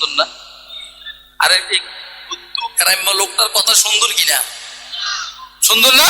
সুন্দর না? আরে গ্রাম্য লোকটার কথা সুন্দর কিনা? সুন্দর না?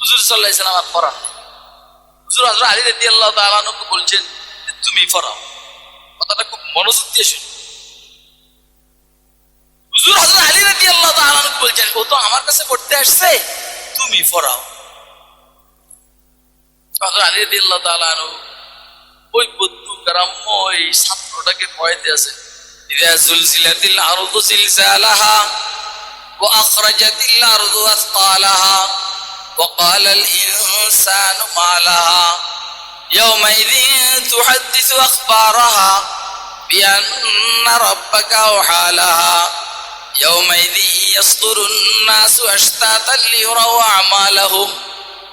হুজুর সাল্লাহ আমার পড়া হুজুর হজরত আলী রেদি আল্লাহ তালানুকে বলছেন তুমি পড়াও। কথাটা খুব মনোযোগ দিয়ে শুনো। হুজুর আলী আল্লাহ বলছেন, ও তো আমার কাছে পড়তে আসছে, তুমি পড়াও। হজরত আলী রেদি আল্লাহ তালানু ওই বুদ্ধু গ্রাম্য এই ছাত্রটাকে ভয়তে আছে إذا زلزلت الأرض زلزالها وأخرجت الأرض أثقالها وقال الإنسان ما لها يومئذ تحدث أخبارها بأن ربك أوحى لها يومئذ يصدر الناس أشتاتا ليروا أعمالهم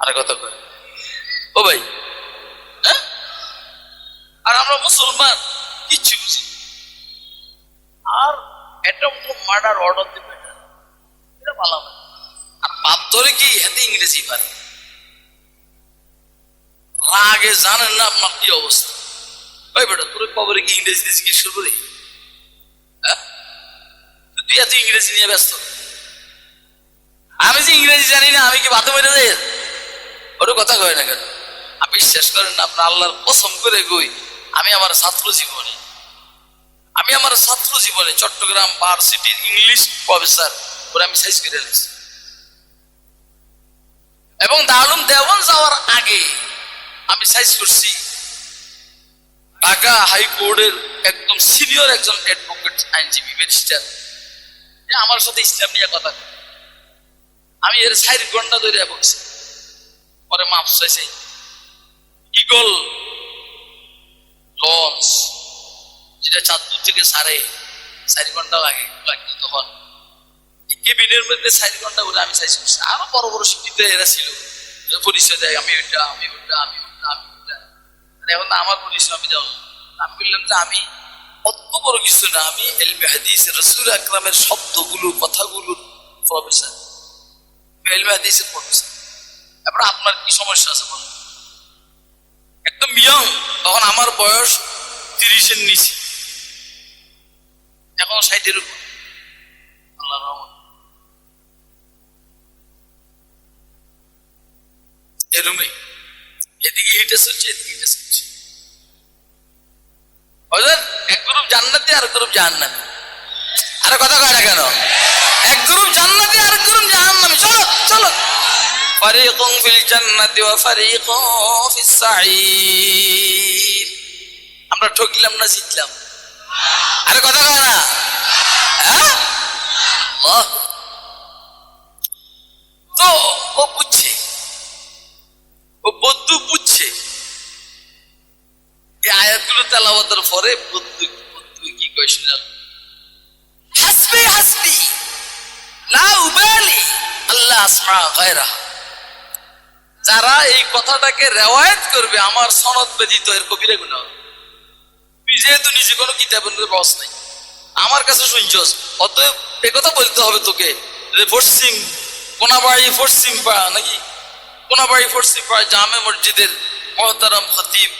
আর কথা কয়। ও ভাই হ্যাঁ? আর আমরা মুসলমান, কিচ্ছু বুঝি আর এটা মার্ডার অর্ডার দিবে এটা না। আর কি এতে ইংরেজি পারে? রাগে জানেন না আপনার কি অবস্থা? ওই বেটা, তোর কবরে কি ইংরেজি জিজ্ঞেস করব হ্যাঁ? তুই এত ইংরেজি নিয়ে ব্যস্ত? আমি যে ইংরেজি জানি না, আমি কি বাতে বেড়ে যাই? ওর কথা কয় না কেন? আপনি বিশ্বাস করেন না, আপনার আল্লাহর কসম করে গই আমি আমার ছাত্র জীবনে, আমি আমার ছাত্র জীবনে চট্টগ্রাম ভার্সিটির ইংলিশ প্রফেসর, ওরা আমি সাইজ করে নিয়েছি এবং দারুম দেওয়ান যাওয়ার আগে আমি সাইজ করছি ঢাকা হাইকোর্টের একদম সিনিয়র একজন অ্যাডভোকেট আইনজীবী, ব্যারিস্টার। যে আমার সাথে ইসলাম নিয়ে কথা। আমি এর চার ঘণ্টা ধরে বলছি। পরে মাপ চাইছে। ইগল লঞ্চ, যেটা চাঁদপুর থেকে সাড়ে চারি ঘণ্টা লাগে লাগতো তখন। কেবিনের মধ্যে চারি ঘণ্টা করে আমি চাইছি। আরও বড় বড় শিক্ষিত এরা ছিল। পরিচয় দেয়, আমি ওইটা আমি ওইটা আমি ওইটা আমি ওইটা আর এখন আমার পরিচয় আমি দেওয়া আমি বললাম যে আমি অত বড় কিছু না, আমি এলমে হাদিস, রসুল আকরামের শব্দগুলো কথাগুলোর প্রফেসর। এলমে হাদিসের প্রফেসর। তারপরে আপনার কি সমস্যা আছে বলুন? একদম ইয়ং তখন আমার বয়স তিরিশের নিচে। এখন ষাটের উপর। আল্লাহ রহমান এদিকে চলছে এদিকে চলছে এক গ্রুপ জান্নাতি আর গ্রুপ জাহান্নামি। আরে কথা কয় না কেন? এক গ্রুপ জান্নাতি আর গ্রুপ জাহান্নামি। চলো চলো। فريق في الجنة وفريق في السعير আমরা ঠকলাম না জিতলাম আরে কথা কয় না হ্যাঁ আল্লাহ। তো ও বুঝছে ও বদ্ধু বুঝছে এই আয়াতগুলো তেলাওয়াতের পরে বদ্ধু বদ্ধু কি কয় শুনে হাসবি হাসবি লা উবালি আল্লাহ আসমা গায়রা যারা এই কথাটাকে রেওয়ায়ত করবে, আমার সনদ ব্যতীত এর কবিরে গুণা যেহেতু নিজে কোনো কিতাবের মধ্যে বস নাই, আমার কাছে শুনছস, অতএব এ কথা বলতে হবে তোকে যে পশ্চিম কোনাবাড়ি পশ্চিম পাড়া নাকি? কোনাবাড়ি পশ্চিম পাড়া জামে মসজিদের মহতারাম খতিব,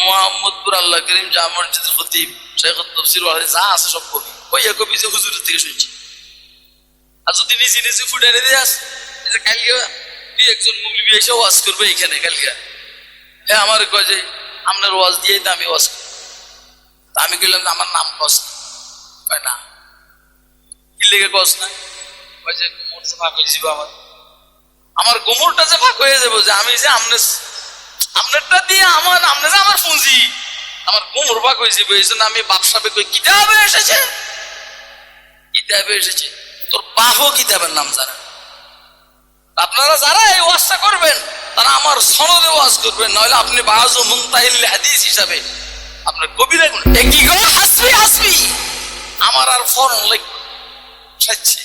মোহাম্মদপুর আল্লাহ করিম জামে মসজিদের খতিব, শেখ তফসির যা আছে সব কবি। ওই এক কবি যে হুজুরের থেকে শুনছি। আর যদি নিজে নিজে ফুটে দিয়ে আস কালকে তুই একজন মুগলি এসে ওয়াজ করবে এখানে কালকে। হ্যাঁ আমার কয় যে, আপনার ওয়াজ দিয়ে তো আমি ওয়াজ তা আমি কইলাম, আমার নাম কস না। না। কি লেগে কস না? কয় যে, কোমর যে ফাঁক হয়ে আমার। আমার কোমরটা যে ফাঁক হয়ে যাব যে আমি যে আমনে আপনারটা দিয়ে আমার, আমনে যে আমার পুঁজি, আমার কোমর ফাঁক হয়ে যাবে এই জন্য আমি বাপসাবে কই, কিতাবে এসেছে? কিতাবে এসেছে। তোর বাহও কিতাবের নাম জানে। আপনারা যারা এই ওয়াজটা করবেন, তারা আমার সনদে ওয়াজ করবেন নইলে আপনি বাজু মুনতাহিল হাদিস হিসাবে আপনার কবিরা গুণ কি গো? হাসবি হাসবি? আমার আর ফরন লাগবে সাচ্ছি।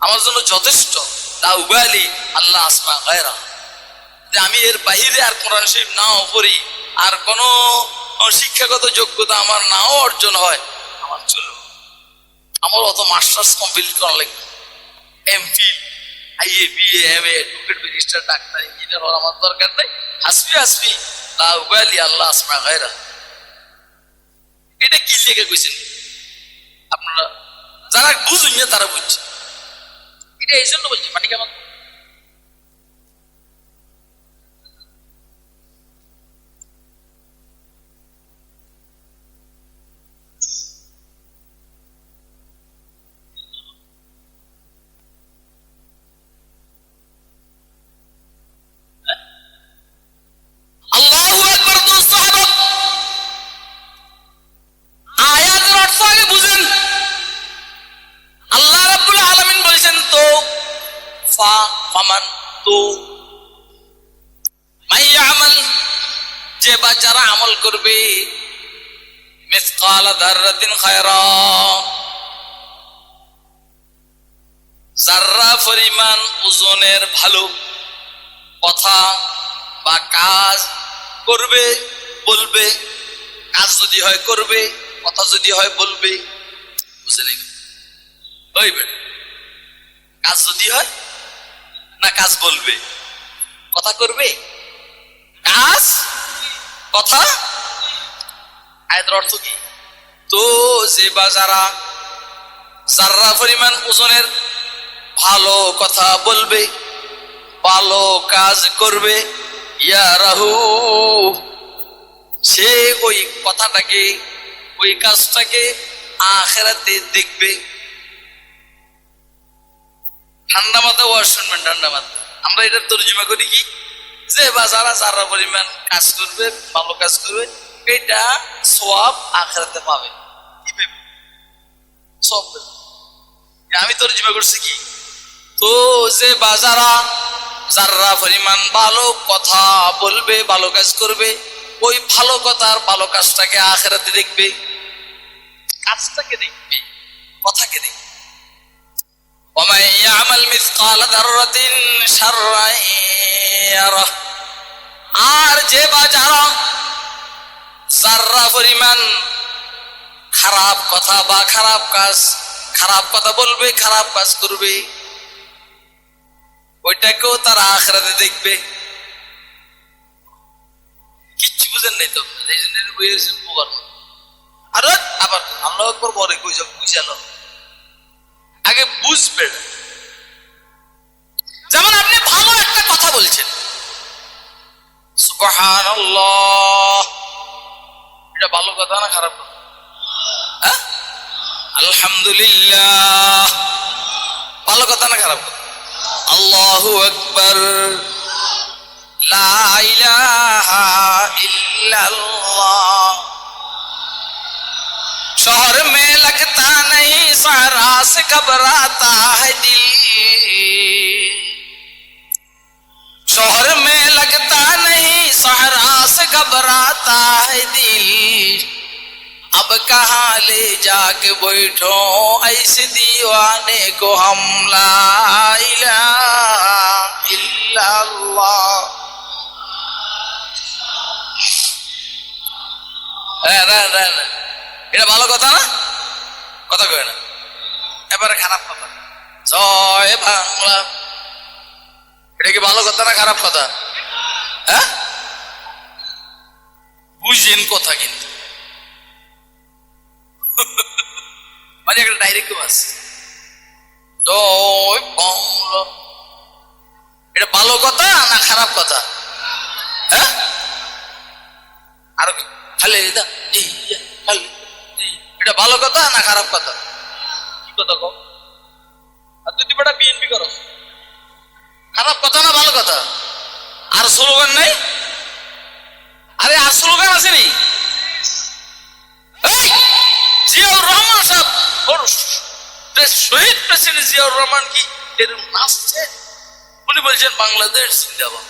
আমার জন্য যথেষ্ট। তা উবালি আল্লাহ আসমা গায়রা। যে আমি এর বাহিরে আর কোরআন শরীফ নাও পড়ি, আর কোন শিক্ষাগত যোগ্যতা আমার নাও অর্জন হয়, আমার চলবে আমার অত মাস্টার্স কমপ্লিট করা লাগবে এম ফিল। আমার দরকার নেই। হাসবি হাসবি। লা উবালি আল্লাহ আসমা গায়রা। এটা কি লেগে কইছেন? আপনারা যারা বুঝুন না, তারা বুঝছে। এটা এই জন্য বলছি মানে কেমন আমল যে বা যারা আমল করবে পরিমাণ ওজনের ভালো কথা বা কাজ করবে, বলবে, কাজ যদি হয় করবে, কথা যদি হয় বলবে, বুঝে ওই কাজ যদি হয় না কাজ বলবে। কথা করবে? কাজ? কথা? আয়াতের অর্থ কি? তো যে বা যারা যারা পরিমাণ ওজনের ভালো কথা বলবে, ভালো কাজ করবে, ইয়া সে ওই কথাটাকে, ওই কাজটাকে আখেরাতে দেখবে। ঠান্ডা মাথা ওয়াজ শুনবেন, ঠান্ডা মাথা। আমরা এটার তর্জমা করি কি? যে বা যারা পরিমাণ কাজ করবে, ভালো কাজ করবে, এটা সব? সব পাবে। আমি তর্জমা করছি কি? তো যে বাজারা, যারা পরিমাণ ভালো কথা বলবে, ভালো কাজ করবে, ওই ভালো কথার ভালো কাজটাকে আখেরাতে দেখবে। কাজটাকে দেখবে, কথাকে দেখবে। ومن يعمل مثقال ذرة شرا يره আর যে বা যারা যারা পরিমাণ খারাপ কথা বা খারাপ কাজ খারাপ কথা বলবে খারাপ কাজ করবে ওইটাকেও তারা আখরাতে দেখবে কিচ্ছু বুঝেন নাই তো এই জন্য বুঝেছেন উপকার আর আবার আল্লাহ একবার পরে কই যাব বুঝালো আগে বুঝবে। যেমন আপনি ভালো একটা কথা বলছেন। এটা ভালো কথা না খারাপ কথা? হ্যাঁ? আলহামদুলিল্লাহ। ভালো কথা না খারাপ কথা? আল্লাহু আকবার। লা ইলাহা ইল্লাল্লাহ। नहीं सारा से घबराता है दिल शोहर में लगता नहीं सहरा से घबराता है दिल अब कहाँ ले जाके बैठो ऐसे दीवाने को हम ला इलाहा इल्लल्लाह হ্যাঁ, না, না, না। এটা ভালো কথা না কথা কয় না? এবারে খারাপ কথা। জয় বাংলা। এটা কি ভালো কথা না খারাপ কথা? হ্যাঁ? বুঝেন কথা কিন্তু। মানে একটা ডাইরেক্ট বাস জয় বাংলা। এটা ভালো কথা না খারাপ কথা? হ্যাঁ? আর? খালি এটা এই, খালি। এটা ভালো কথা না খারাপ কথা? কি কথা কও? আর তুই বেটা বিএনপি করো খারাপ কথা না ভালো কথা? আর স্লোগান নাই? আরে, আর স্লোগান আসেনি জিয়াউর রহমান সাহেব শহীদ প্রেসিডেন্ট জিয়াউর রহমান কি এরকম নাচছে উনি বলছেন বাংলাদেশ জিন্দাবাদ।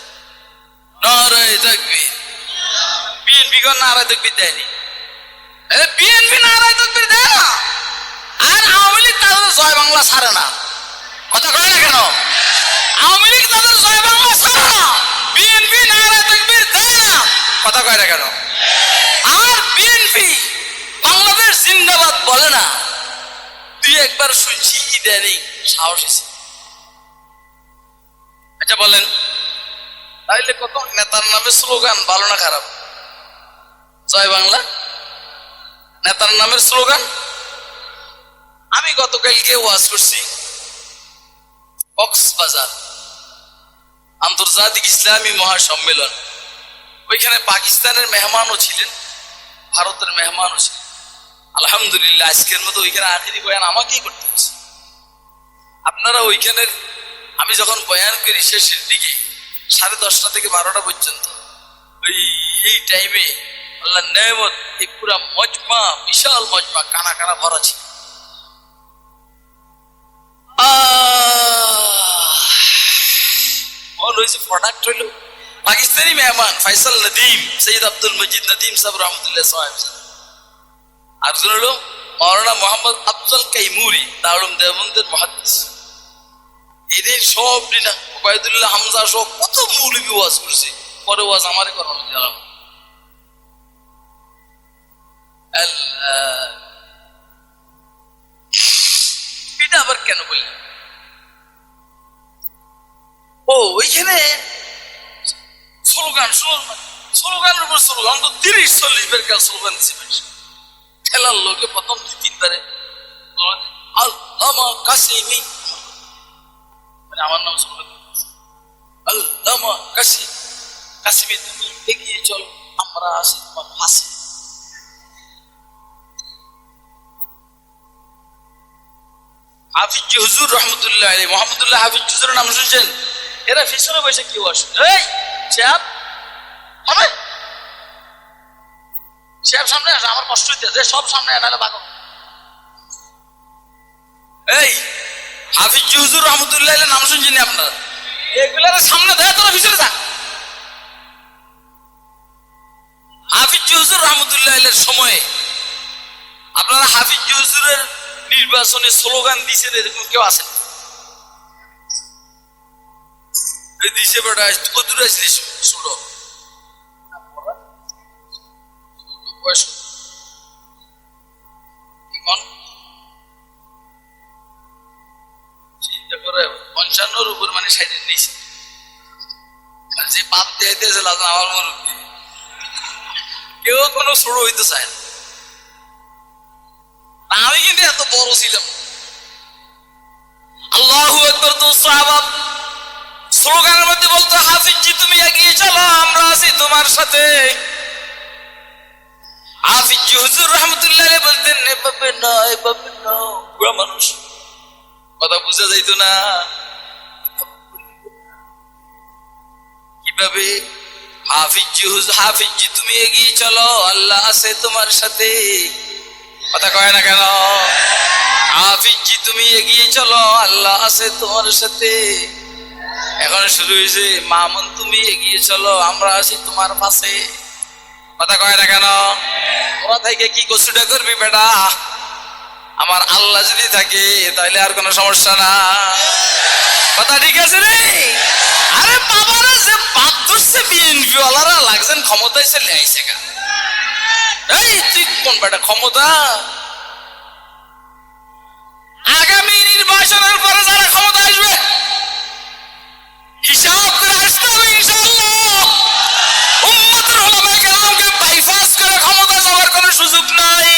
নারায় থাকবে। বিএনপি বিএনপি নারায় তদবির দেয় না আর আওয়ামী লীগ তাদের জয় বাংলা ছাড়ে না। কথা কয় না কেন? আওয়ামী লীগ তাদের জয় বাংলা ছাড়ে না। বিএনপি নারায় তদবির দেয়। না কথা কয় না কেন? আর বিএনপি বাংলাদেশ জিন্দাবাদ বলে না। তুই একবার শুনছি, ইদানিং সাহস আছে। আচ্ছা বলেন। তাইলে কত নেতার নামে স্লোগান, ভালো না খারাপ? জয় বাংলা? নেতার নামের স্লোগান, আমি গতকালকে ওয়াজ করছি। কক্সবাজার, আন্তর্জাতিক ইসলামী মহাসম্মেলন। ওইখানে পাকিস্তানের মেহমানও ছিলেন, ভারতের মেহমানও ছিলেন। আলহামদুলিল্লাহ, আজকের মতো ওইখানে আখেরি বয়ান আমাকেই করতে হচ্ছে। আপনারা ওইখানের, আমি যখন বয়ান করি শেষের দিকে, সাড়ে দশটা থেকে বারোটা পর্যন্ত, ওই, এই টাইমে আল্লাহ নেমত এই পুরা মজমা, বিশাল মজমা, কানা কানা মন হয়েছে প্রোডাক্ট হইল পাকিস্তানি মেহমান, ফাইসাল নদীম, সৈয়দ আব্দুল মজিদ নদীম সাহেব, রহমতুল্লাহ সাহেব। আরেকজন হলো মৌলানা মোহাম্মদ আফজল কাইমুরি দারুম দেবন্দের মহাদিস এদের সব ওবায়দুল্লাহ হামজা সহ কত মৌলবী ওয়াজ করছে, পরে ওয়াজ আমারই করানো গেলাম আবার কেন ও, ওইখানে স্লোগান স্লোগান, স্লোগানের উপর স্লোগান তো তিরিশ চল্লিশ বের কাল স্লোগান খেলার লোকে প্রথম দুই আল্লামা কাসিমি। মানে আমার নাম স্লোগান। আল্লামা কাসিম কাসিমি, তুমি এগিয়ে চলো, আমরা আসি তোমার ফাঁসে হাফিজ হুজুর রহমতুল্লাহ আলী মোহাম্মদুল্লাহ হাফিজ নাম শুনছেন? এরা পিছনে বসে কি আসে এই হবে? সামনে আসে, আমার কষ্ট হইতে সব সামনে বাগো এই হাফিজ হুজুর রহমতুল্লাহ আলী নাম শুনছেন আপনারা? এগুলার সামনে দেয় তোরা পিছনে হাফিজ হুজুর রহমতুল্লাহ আলীর সময়ে আপনারা হাফিজ হুজুরের নির্বাচনে স্লোগান দিছে এরকম কেউ এই দিছে বেটা কদুর আসলি? ছোট বয়স কি চিন্তা মানে যে কেউ কোনো ছোট হইতে চায় না। আমি কিন্তু এত বড় ছিলাম। আল্লাহু আকবার তো সাহাবা স্লোগানের মধ্যে বলতো, হাফিজি, তুমি এগিয়ে চলো, আমরা আছি তোমার সাথে। হুজুর রহমতুল্লাহ বলতেন না বুড়া মানুষ। কথা বুঝা যাইতো না। কীভাবে? হুজুর তুমি এগিয়ে চলো, আল্লাহ আছে তোমার সাথে। কথা কয় না কেন? হাফিজি তুমি এগিয়ে চলো, আল্লাহ আছে তোমার সাথে। এখন শুরু হয়েছে, মামুন, তুমি এগিয়ে চলো, আমরা আছি তোমার পাশে। কথা কয় না কেন? ওরা থেকে কি কষ্টটা করবি বেটা? আমার আল্লাহ যদি থাকে, তাহলে আর কোনো সমস্যা না। কথা ঠিক আছে রে? আরে বাবারা যে বাদ ধরছে বিএনপি ওয়ালারা লাগছেন, ক্ষমতায় চলে আইছে গা। এই কোন বেটা, ক্ষমতা? আগামী নির্বাচনের পরে যারা ক্ষমতা আসবে, হিসাব করে আসতে হবে উলামায়ে কেরামকে বাইপাস করে ক্ষমতা যাওয়ার কোনো সুযোগ নাই।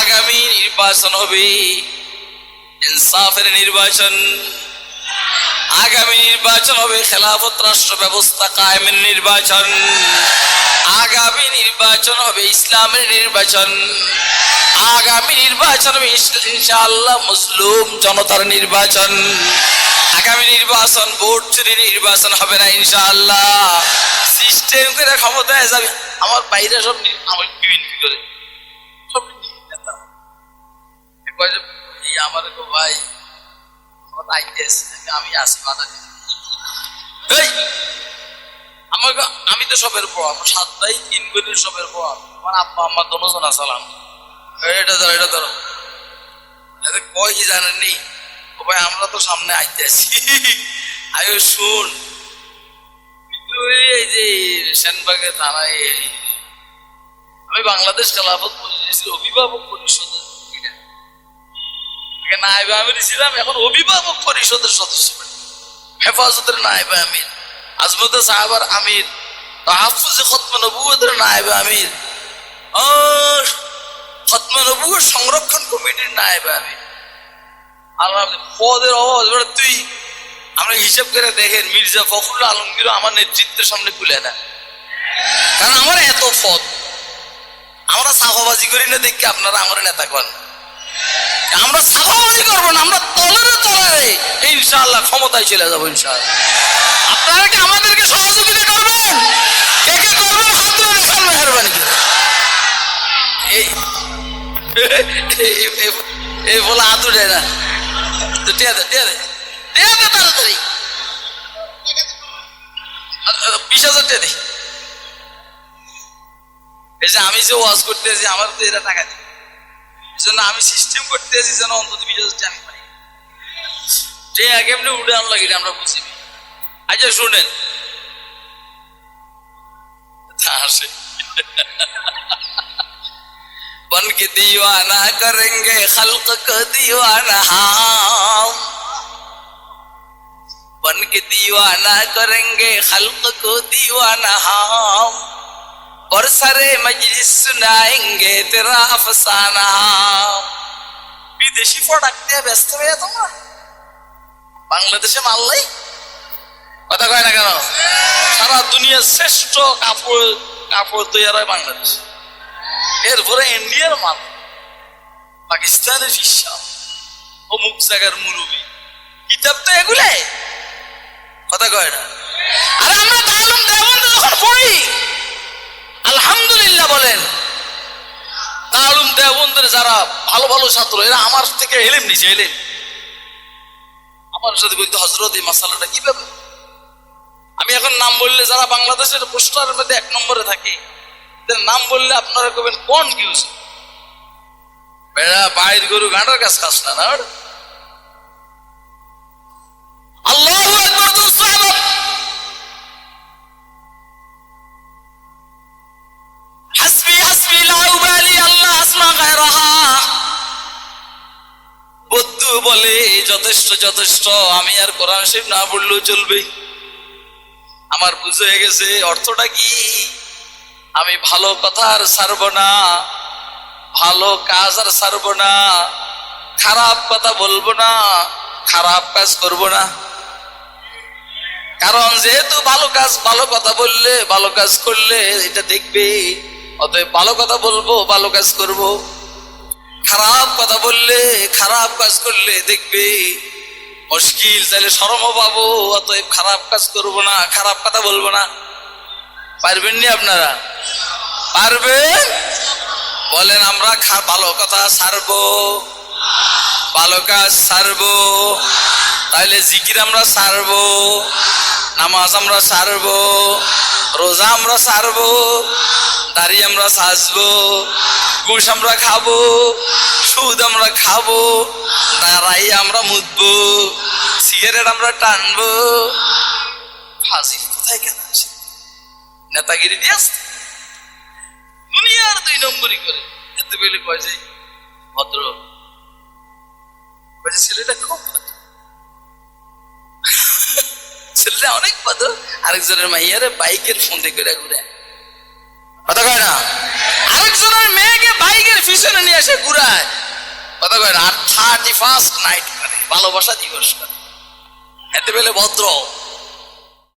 আগামী নির্বাচন হবে ইনসাফের নির্বাচন। আগামী নির্বাচন হবে খেলাফত রাষ্ট্র ব্যবস্থা কায়েমের নির্বাচন। আগামী নির্বাচন হবে ইসলামের নির্বাচন। আগামী নির্বাচন হবে ইনশাআল্লাহ মুসলিম জনতার নির্বাচন। আগামী নির্বাচন ভোট চুরি নির্বাচন হবে না ইনশাআল্লাহ। সিস্টেম করে ক্ষমতায় যাবে। আমার বাইরে সব আমার বিএনপি করে সব নেতা। আমার ভাই। আমার আমি আসি বাধা। দিতে। গো- আমি তো সবের পর আমার সাতটাই তিন বোনের সবের পর আমার আব্বা, আম্মা দনোজন আসালাম এটা ধরো এটা ধরো। কয় কি জানেননি ভাই, আমরা তো সামনে আইতে আছি। আয়ো, শুন। এই যে সেনবাগে আমি বাংলাদেশ অভিভাবক নায়েবে আমির ছিলাম এখন অভিভাবক পরিষদের সদস্য। হেফাজতের নায়েবে আমির আজমতে সাহাবার আমির। তাহাফুজে খতম নবুয়তের নায়েবে আমির। আর খতম নবুয়ের সংরক্ষণ কমিটির নায়েবে আমির। পদের অভাব তুই, আমরা হিসাব করে দেখেন, মির্জা ফখরুল আলমগীর আমার নেতৃত্বের সামনে খুলে না কারণ আমার এত পদ আমরা সাফাবাজি করি না দেখি আপনারা আমার নেতা কন আমরা সাফাবাজি করব না, আমরা তলরে তলরে ইনশাআল্লাহ ক্ষমতায় চলে যাব, ইনশাআল্লাহ। আপনারা কি আমাদেরকে সহযোগিতা করবেন? কে কে করবেন হাত মেহরবানি এই বলে হাত উঠে না। তো টিয়া দে টিয়া দে। টিয়া দে তাড়াতাড়ি। বিশ হাজার টিয়া এই যে আমি যে ওয়াজ আমার তো এরা টাকা দিবে। এই জন্য আমি সিস্টেম করতে আছি যেন অন্তত বিশ হাজার টাকা পাই। টিয়া কেমনি উঠে আনলো এটা আমরা বুঝি আচ্ছা শুনেন হাসে بن کی دیوانہ کریں گے خلق کو دیوانہ ہم بن کے دیوانہ کریں گے خلق کو دیوانہ ہم اور سارے مجلس سنائیں گے تیرا افسانہ বিদেশি প্রোডাক্ট নিয়ে ব্যস্ত হয়ে তোমরা বাংলাদেশে মাল্লাই কথা কয় না কেন? সারা দুনিয়ার শ্রেষ্ঠ কাপড় কাপড় তৈরি হয় বাংলাদেশ। এরপরে ইন্ডিয়ার মাল, পাকিস্তানের হিসাব, অমুক জায়গার মুরুবি। কিতাব তো এগুলাই। কথা কয় না। আরে আমরা দারুণ দেওয়ান যখন পড়ি, আলহামদুলিল্লাহ বলেন দারুণ দেওবন্দের যারা ভালো ভালো ছাত্র, এরা আমার থেকে এলেম নিজে এলেম। আমার সাথে বলতে হজরত এই মাসালাটা কীভাবে আমি এখন নাম বললে যারা বাংলাদেশের পোস্টারের মধ্যে এক নম্বরে থাকে, এদের নাম বললে আপনারা কবেন কোন কিউজ? বেড়া, বাইর গরু গাঁটার কাছে খাস না না ওটা? আল্লাহু বলে যথেষ্ট যথেষ্ট, আমি আর কোরআন শরীফ না পড়লেও চলবে। আমার বুঝে হয়ে গেছে, অর্থটা কি? আমি ভালো কথা আর ছাড়ব না, ভালো কাজ আর ছাড়ব না, খারাপ কথা বলব না, খারাপ কাজ করব না। কারণ যেহেতু ভালো কাজ, ভালো কথা বললে, ভালো কাজ করলে এটা দেখবে, অতএব ভালো কথা বলব, ভালো কাজ করব। খারাপ কথা বললে, খারাপ কাজ করলে দেখবে মুশকিল চাইলে শরম পাবো অতএব খারাপ কাজ করব না, খারাপ কথা বলব না। পারবেন নি আপনারা? পারবেন? বলেন, আমরা ভালো কথা ছাড়বো ভালো কাজ ছাড়বো তাহলে জিকির আমরা ছাড়বো নামাজ আমরা ছাড়বো রোজা আমরা ছাড়বো দাড়ি আমরা সাজবো, ঘুষ আমরা খাব সুদ আমরা খাব দাঁড়াই আমরা মুদবো সিগারেট আমরা টানবো। ফাঁসি কোথায় কেন আসে? নেতাগিরি দিয়ে আসতে? দুনিয়ার দুই নম্বরই করে। এত বেলে কয় যে ভদ্র। কয় ছেলেটা খুব ভদ্র। ছেলেটা অনেক ভদ্র। আরেকজনের মাইয়ারে বাইকের ফোনে করে ঘুরে। কথা কয় না? আরেকজনের মেয়েকে বাইকের পিছনে নিয়ে এসে ঘুরায়। কথা কয় আর থার্টি ফার্স্ট নাইট করে ভালোবাসা দিবস করে এতে বেলে ভদ্র।